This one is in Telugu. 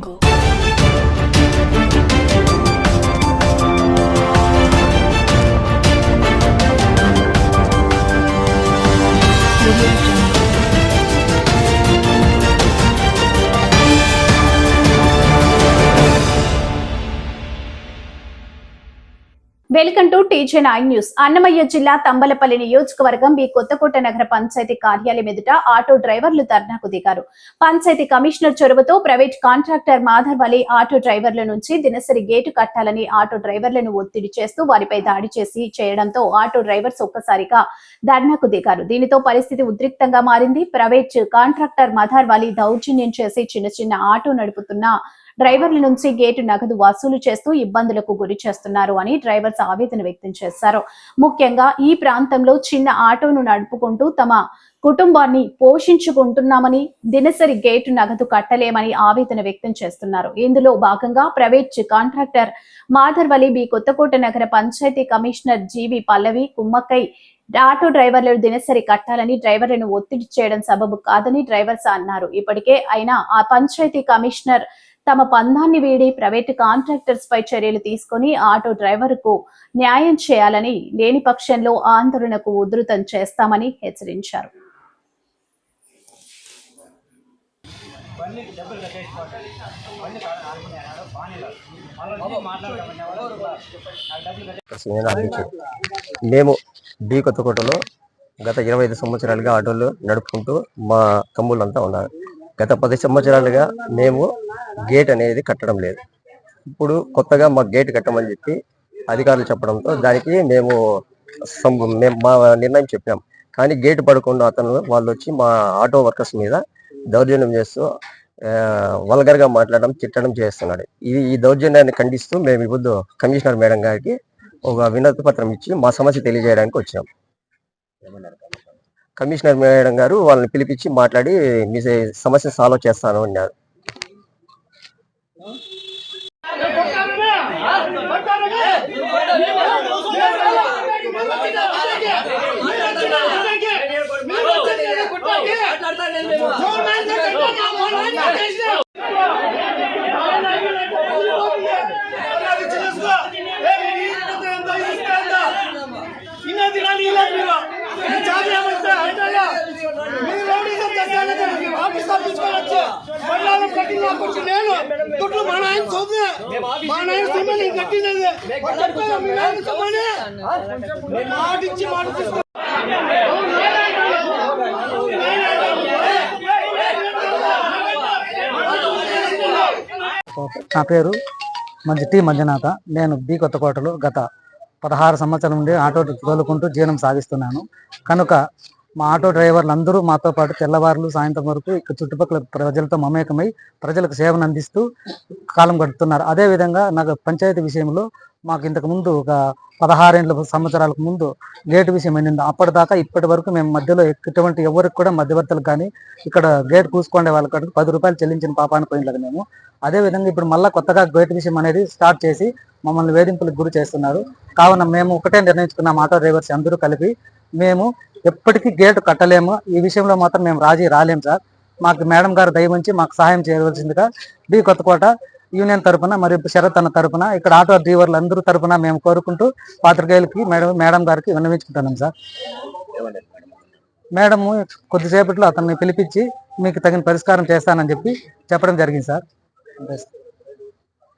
jungle. Welcome to TJ nine news. Annamayya జిల్లా తంబలపల్లి నియోజకవర్గం బి కొత్తకోట నగర పంచాయతీ కార్యాలయం ఎదుట ఆటో డ్రైవర్లు ధర్నాకు దిగారు. పంచాయతీ కమిషనర్ చొరవతో private contractor Madhav Ali auto డ్రైవర్ల నుంచి దినసరి గేటు కట్టాలని ఆటో డ్రైవర్లను ఒత్తిడి చేస్తూ వారిపై దాడి చేసి చేయడంతో ఆటో డ్రైవర్స్ ఒక్కసారిగా ధర్నాకు దిగారు. దీనితో పరిస్థితి ఉద్రిక్తంగా మారింది. ప్రైవేట్ కాంట్రాక్టర్ మధర్ అలీ దౌర్జన్యం చేసి చిన్న చిన్న ఆటో నడుపుతున్న డ్రైవర్ల నుంచి గేటు నగదు వసూలు చేస్తూ ఇబ్బందులకు గురి చేస్తున్నారు అని డ్రైవర్స్ ఆవేదన వ్యక్తం చేశారు. ముఖ్యంగా ఈ ప్రాంతంలో చిన్న ఆటోను నడుపుకుంటూ తమ కుటుంబాన్ని పోషించుకుంటున్నామని దినసరి గేటు నగదు కట్టలేమని ఆవేదన వ్యక్తం చేస్తున్నారు. ఇందులో భాగంగా private contractor Madharvali B. Kothakota నగర పంచాయతీ కమిషనర్ జీవి పల్లవి కుమ్మక్కై ఆటో డ్రైవర్లను దినసరి కట్టాలని డ్రైవర్లను ఒత్తిడి చేయడం సబబు కాదని డ్రైవర్స్ అన్నారు. ఇప్పటికే అయినా ఆ పంచాయతీ కమిషనర్ తమ పందాన్ని వీడి ప్రైవేటు కాంట్రాక్టర్స్ పై చర్యలు తీసుకొని ఆటో డ్రైవర్కు న్యాయం చేయాలని లేని పక్షంలో ఆందోళనకు ఉధృతం చేస్తామని హెచ్చరించారు. మేము బి కొత్తకోటలో గత ఇరవై ఐదు సంవత్సరాలుగా ఆటోలు నడుపుకుంటూ మా తమ్ముళ్ళంతా ఉన్నారు. గత పది సంవత్సరాలుగా మేము గేట్ అనేది కట్టడం లేదు. ఇప్పుడు కొత్తగా మా గేట్ కట్టమని చెప్పి అధికారులు చెప్పడంతో దానికి మేము సం- మేము మా నిర్ణయం చెప్పాం. కానీ గేట్ పడకుండా అతను వాళ్ళు వచ్చి మా ఆటో వర్కర్స్ మీద దౌర్జన్యం చేస్తూ వల్గర్గా మాట్లాడడం తిట్టడం చేస్తున్నాడు. ఇది ఈ దౌర్జన్యాన్ని ఖండిస్తూ మేము ఇప్పుడు కమిషనర్ మేడం గారికి ఒక వినతి పత్రం ఇచ్చి మా సమస్య తెలియజేయడానికి వచ్చాం కమిషనర్ మేడం గారు వాళ్ళని పిలిపించి మాట్లాడి మీ సమస్య సాల్వ్ చేస్తాను అన్నారు. నేను దుడ్లు మా నాయన మా నాయన నేను కట్టినది మీ నాయన సొమ్మని మాట ఇచ్చి మాట నా పేరు మంచి టి మంజునాథ. నేను బి కొత్తకోటలో గత పదహారు సంవత్సరాల నుండి ఆటో తోలుకుంటూ జీవనం సాగిస్తున్నాను. కనుక మా ఆటో డ్రైవర్లు అందరూ మాతో పాటు తెల్లవారులు సాయంత్రం వరకు ఇక్కడ చుట్టుపక్కల ప్రజలతో మమేకమై ప్రజలకు సేవను అందిస్తూ కాలం గడుపుతున్నారు. అదేవిధంగా నాకు పంచాయతీ విషయంలో మాకు ఇంతకు ముందు ఒక పదహారేండ్ల సంవత్సరాలకు ముందు గేట్ విషయం ఏంటంటే అప్పటిదాకా ఇప్పటి వరకు మేము మధ్యలో ఎటువంటి ఎవరికి కూడా మధ్యవర్తులకు కానీ ఇక్కడ గేట్ కూసుకునే వాళ్ళకి పది రూపాయలు చెల్లించిన పాపాన్ని పోయినలేదు మేము. అదే విధంగా ఇప్పుడు మళ్ళీ కొత్తగా గేట్ విషయం అనేది స్టార్ట్ చేసి మమ్మల్ని వేధింపులకు గురి చేస్తున్నారు. కావున మేము ఒకటే నిర్ణయించుకున్నాం. ఆటో డ్రైవర్స్ అందరూ కలిపి మేము ఎప్పటికీ గేటు కట్టలేము. ఈ విషయంలో మాత్రం మేము రాజీ రాలేం సార్. మాకు మేడం గారు దయ మాకు సహాయం చేయవలసిందిగా బి కొత్తకోట యూనియన్ తరఫున మరియు శరత్ అన్న తరఫున ఇక్కడ ఆటో డ్రైవర్లు అందరూ తరపున మేము కోరుకుంటూ పాత్రికేయులకి మేడం మేడం గారికి విన్నవించుకుంటున్నాం సార్. మేడం కొద్దిసేపట్లో అతన్ని పిలిపించి మీకు తగిన పరిష్కారం చేస్తానని చెప్పి చెప్పడం జరిగింది సార్.